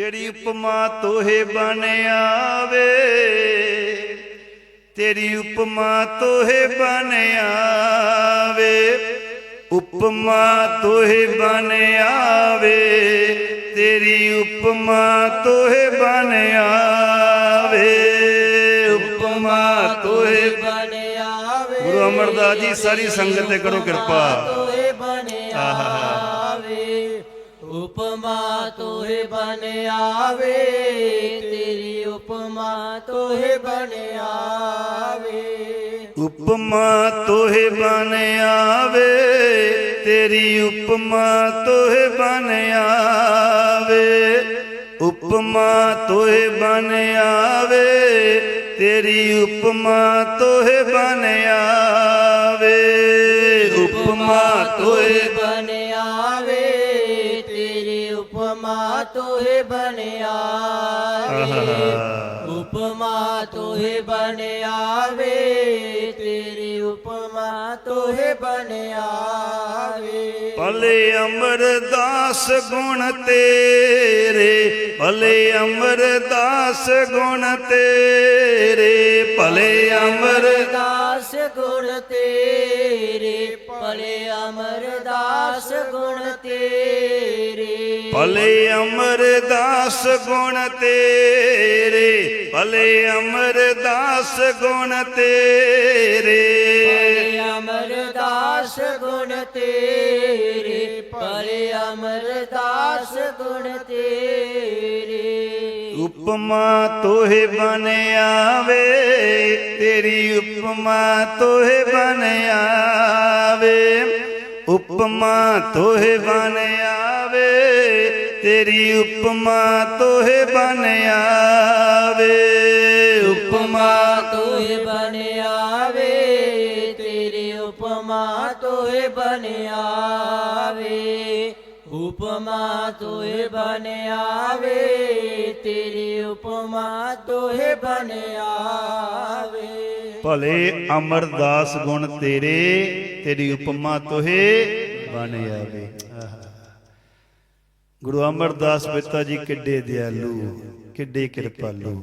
ਤੇਰੀ ਉਪਮਾ ਤੋਹੇ ਬਨ ਆਵੇ। ਤੇਰੀ ਉਪਮਾ ਤੋਹੇ ਬਨ ਆਵੇ। ਉਪਮਾ ਤੋਹੇ ਬਨ ਆਵੇ। ਤੇਰੀ ਉਪਮਾ ਤੋਹੇ ਬਨ ਆਵੇ। ਉਪਮਾ ਤੋਹੇ ਬਨ ਆਵੇ। ਗੁਰੂ ਅਮਰਦਾਸ ਜੀ ਸਾਰੀ ਸੰਗਤ ਤੇ ਕਰੋ ਕਿਰਪਾ। ਆਵੇ ਉਪਮਾ ਤੋਏ ਬਨ ਆਵੇ ਤੇਰੀ ਉਪਮਾ ਤੋਏ ਬਨ ਆਵੇ ਉਪਮਾ ਤੋਹੇ ਬਨ ਆਵੇ ਤੇਰੀ ਉਪਮਾ ਤੋਹੇ ਬਨ ਆਵੇ ਉਪਮਾ ਤੋਹੇ ਬਨ ਆਵੇ ਤੇਰੀ ਉਪਮਾ ਤੋਹੇ ਬਨ ਆਵੇ ਉਪਮਾ ਤੋਹੇ ਉਪਮਾ ਤੋਏ ਬਨ ਆਵੇ ਉਪਮਾ ਤੋਏ ਬਨ ਆਵੇ ਤੇਰੀ ਉਪਮਾ ਤੋਏ ਬਨ ਆਵੇ ਭਲੇ ਅਮਰਦਾਸ ਗੁਣ ਤੇਰੇ ਭਲੇ ਅਮਰਦਾਸ ਗੁਣ ਤੇਰੇ ਭਲੇ ਅਮਰ ਅਮਰਦਾਸ ਗੁਣ ਤੇਰੇ ਭਲੇ ਅਮਰਦਾਸ ਗੁਣ ਤੇਰੇ। ਭਲੇ ਅਮਰਦਾਸ ਗੁਣ ਤੇਰੇ ਭਲੇ ਅਮਰਦਾਸ ਗੁਣ ਤੇਰੇ। ਭਲੇ ਅਮਰਦਾਸ ਗੁਣ ਤੇਰੇ ਭਲੇ ਅਮਰਦਾਸ ਗੁਣ ਤੇਰੇ। ਉਪਮਾ ਤੋਹੇ ਬਨ ਆਵੇ ਤੇਰੀ ਉਪਮਾ ਤੋਹੇ ਬਨ ਆਵੇ। ਉਪਮਾ ਤੋਹੇ ਬਨ ਆਵੇ ਤੇਰੀ ਉਪਮਾ ਤੋਹੇ ਬਨ ਆਵੇ ਉਪਮਾ ਤੋਏ ਬਨ ਆਵੇ ਤੇਰੀ ਉਪਮਾ ਤੋਏ ਬਨ ਆਵੇ ਉਪਮਾ ਤੋਏ ਬਨ ਆਵੇ ਤੇਰੀ ਉਪਮਾ ਤੋਏ ਬਨ ਆਵੇ ਭਲੇ ਅਮਰਦਾਸ ਗੁਣ ਤੇਰੇ ਤੇਰੀ ਉਪਮਾ ਤੋਹੇ ਬਣ ਆਵੇ। ਗੁਰੂ ਅਮਰਦਾਸ ਪਿਤਾ ਜੀ ਕਿੱਡੇ ਦਿਆਲੂ ਕਿੱਡੇ ਕਿਰਪਾਲੂ।